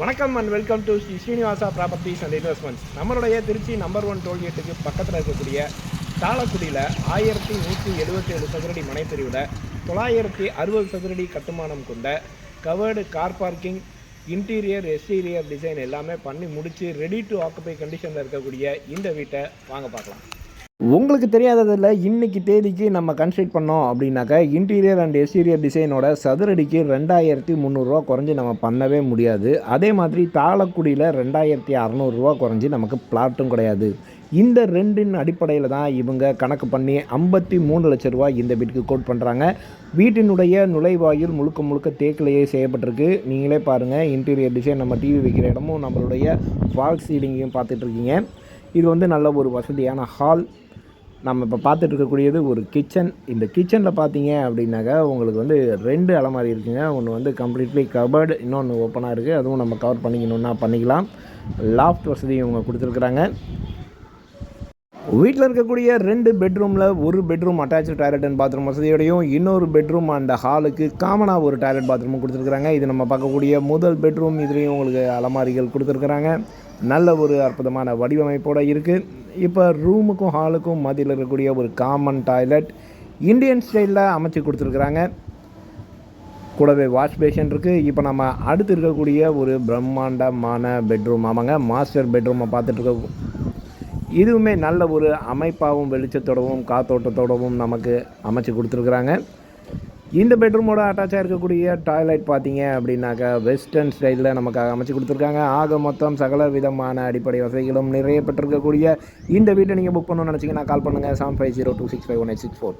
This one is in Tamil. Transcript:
வணக்கம் and welcome to Sri Srinivasa properties and investments நம்மளுடைய திருச்சி நம்பர் ஒன் டோல்கேட்டுக்கு பக்கத்தில் இருக்கக்கூடிய தாளக்குடியில் ஆயிரத்தி நூற்றி எழுபத்தேழு சதுரடி மனைப்பிரிவில் தொள்ளாயிரத்தி அறுபது சதுரடி கட்டுமானம் கொண்ட covered car parking interior exterior design எல்லாமே பண்ணி முடித்து ரெடி டு ஆக்குபை கண்டிஷனில் இருக்கக்கூடிய இந்த வீட்டை வாங்க பார்க்கலாம். உங்களுக்கு தெரியாததில் இன்றைக்கி தேதிக்கு நம்ம கன்ஸ்ட்ரக்ட் பண்ணோம் அப்படின்னாக்கா இன்டீரியர் அண்ட் எக்ஸ்டீரியர் டிசைனோட சதுரடிக்கு ரெண்டாயிரத்தி முந்நூறுரூவா குறைஞ்சி நம்ம பண்ணவே முடியாது. அதே மாதிரி தாளக்குடியில் ரெண்டாயிரத்தி அறநூறுரூவா குறைஞ்சி நமக்கு பிளாட்டும் கிடையாது. இந்த ரெண்டின் அடிப்படையில் தான் இவங்க கணக்கு பண்ணி ஐம்பத்தி மூணு லட்ச ரூபா இந்த வீட்டுக்கு கோட் பண்ணுறாங்க வீட்டினுடைய நுழைவாயில் முழுக்க முழுக்க தேக்கிலேயே செய்யப்பட்டிருக்கு. நீங்களே பாருங்கள் இன்டீரியர் டிசைன் நம்ம டிவி வைக்கிற இடமும் நம்மளுடைய ஃபால்ஸ் சீலிங்கையும் பார்த்துட்ருக்கீங்க இது வந்து நல்ல ஒரு வசதியான ஹால் நம்ம இப்போ பார்த்துட்டு இருக்கக்கூடியது ஒரு கிச்சன் இந்த கிச்சனில் பார்த்தீங்க அப்படின்னாக்கா உங்களுக்கு வந்து ரெண்டு அலமாரி இருக்குங்க. ஒன்று வந்து கம்ப்ளீட்லி கபர்டு இன்னொன்று ஓப்பனாக இருக்குது அதுவும் நம்ம கவர் பண்ணிக்கணுன்னா பண்ணிக்கலாம். லாஃப்ட் வசதி இவங்க கொடுத்துருக்குறாங்க. வீட்டில் இருக்கக்கூடிய ரெண்டு பெட்ரூமில் ஒரு bedroom attach toilet and bathroom வசதியோடையும் இன்னொரு பெட்ரூம் அந்த ஹாலுக்கு காமனாக ஒரு டாய்லெட் பாத்ரூமும் கொடுத்துருக்குறாங்க. இது நம்ம பார்க்கக்கூடிய முதல் பெட்ரூம் இதுலேயும் உங்களுக்கு அலமாரிகள் கொடுத்துருக்குறாங்க. நல்ல ஒரு அற்புதமான வடிவமைப்போடு இருக்குது இப்போ ரூமுக்கும் ஹாலுக்கும் மதியில் இருக்கக்கூடிய ஒரு காமன் டாய்லெட் இந்தியன் ஸ்டைலில் அமைச்சு கொடுத்துருக்குறாங்க. கூடவே வாஷ் பேஷன் இருக்குது இப்போ நம்ம அடுத்து இருக்கக்கூடிய ஒரு பிரம்மாண்டமான பெட்ரூம் ஆமாங்க மாஸ்டர் பெட்ரூமை பார்த்துட்டு இதுவுமே நல்ல ஒரு அமைப்பாகவும் வெளிச்சத்தோடவும் காத்தோட்டத்தோடவும் நமக்கு அமைச்சு கொடுத்துருக்குறாங்க. இந்த பெட்ரூமோட அட்டாச்சாக இருக்கக்கூடிய டாய்லெட் பார்த்தீங்க அப்படின்னாக்கா வெஸ்டர்ன் ஸ்டைலில் நமக்கு அமைச்சு கொடுத்துருக்காங்க. ஆக மொத்தம் சகல விதமான அடிப்படை வசதிகளும் நிறைய பெற்றிருக்கக்கூடிய இந்த வீட்டை நீங்கள் புக் பண்ணணும்னு நினச்சிங்கன்னா கால் பண்ணுங்கள் seven five zero two six five one eight six four